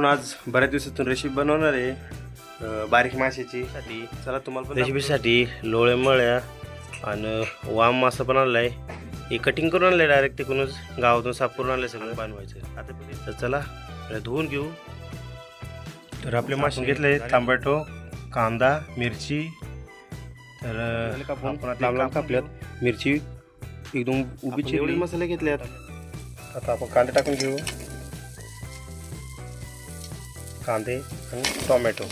आपण आज बऱ्याच दिवसातून रेसिपी बनवणार आहे. बारीक माशाची. साठी चला तुम्हाला रेसिपीसाठी लोळे मळ्या आणि वाम मासा पण आणलाय. हे कटिंग करून आणलंय डायरेक्ट तिकडूनच. गावातून साफ करून आणलंय सगळं. बनवायचं आता तर चला धुवून घेऊ. तर आपले मासे घेतले टोमॅटो कांदा मिरची. तर आपण? लांब कापल्यात. मिरची एकदम उभी चिरली. मसाले घेतल्यात आता आपण कांदे टाकून घेऊ. कांदे आणि टोमॅटो.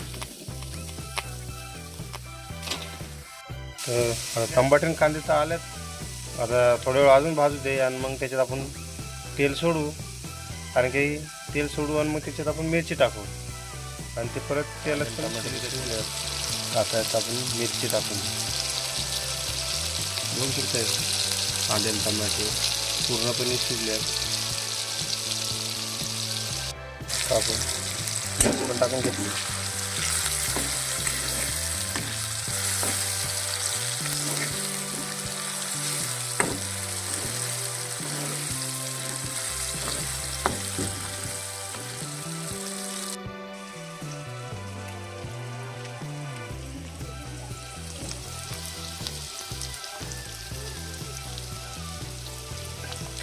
तर आता आणि कांदे तर आल्यात आता थोड्या वेळ अजून भाजू दे आणि मग त्याच्यात आपण तेल सोडू. कारण की तेल सोडू आणि मग त्याच्यात आपण मिरची टाकू. आणि ते परत तेलात टाकायचं आपण मिरची टाकून. दोन शकते कांदे आणि टमाटे पूर्णपणे शिजल्यात टाकून. पण टाकून घेतली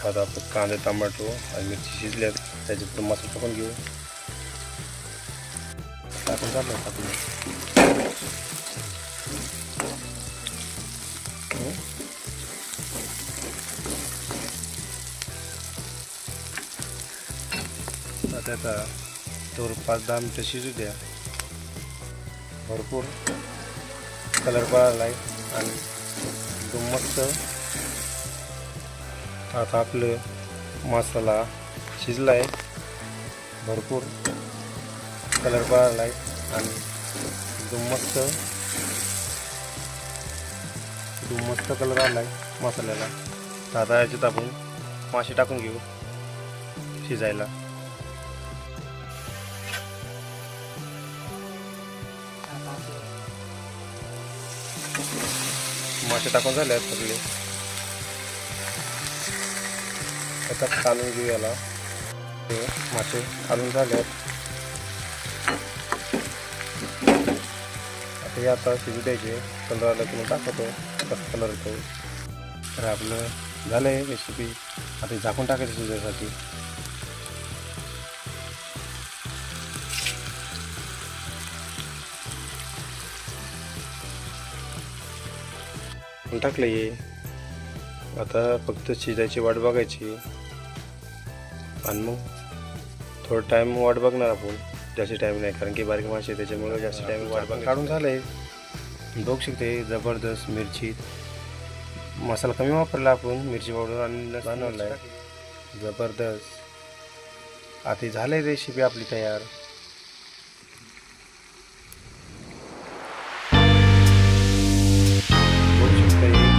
आता आपण कांदे टमाटो आणि मिरची शिजल्यात. त्याच्यात मसाला टाकून घेऊ. टाकून झालं टाकून आता आता तोर पाच दहा मिनटं शिजू द्या. भरपूर कलर पळाला आहे आणि एकदम मस्त आता आपलं मसाला शिजला आहे भरपूर कलर पडला आहे. आणि एकदम मस्त एकदम मस्त कलर आला आहे मसाल्याला. आता याच्यात आपण मासे टाकून घेऊ शिजायला. मासे टाकून झाले आहेत सगळे. त्याच्यात काढून घेऊ याला. ते मासे काढून झाले आहेत. हे आता शिजू द्यायचे. कलर तुम्ही की मग टाकतो कसा कलर येतो. तर आपलं झालं आहे रेसिपी आता झाकून टाकायचं शिजण्यासाठी टाकलं आहे आता फक्त शिजायची वाट बघायची. आणि मग थोडं टाईम वाट बघणार आपण. जास्त टाईम नाही कारण की बारीक मासे आहे, त्याच्यामुळे जास्त टाईम वाट काढून झालंय. बघू शकते जबरदस्त मिरची. मसाला कमी वापरला आपण मिरची पावडर आणि बनवला आहे जबरदस्त. आता झालंय रेसिपी आपली तयार.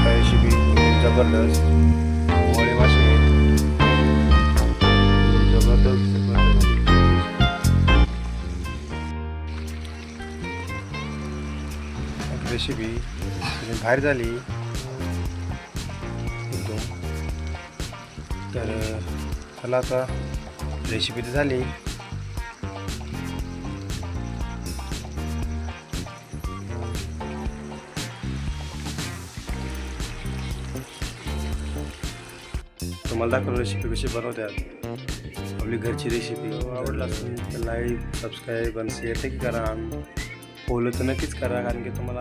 रेसिपी जबरदस्त. रेसिपी बाहेर झाली. एकदम तर चला आता रेसिपी तर झाली. तुम्हाला दाखवलं रेसिपी कशी बनवतात. आपली घरची रेसिपी आवडला असेल. तर लाईक सबस्क्राईब आणि शेअर करा. फॉलो तर नक्कीच करा कारण की तुम्हाला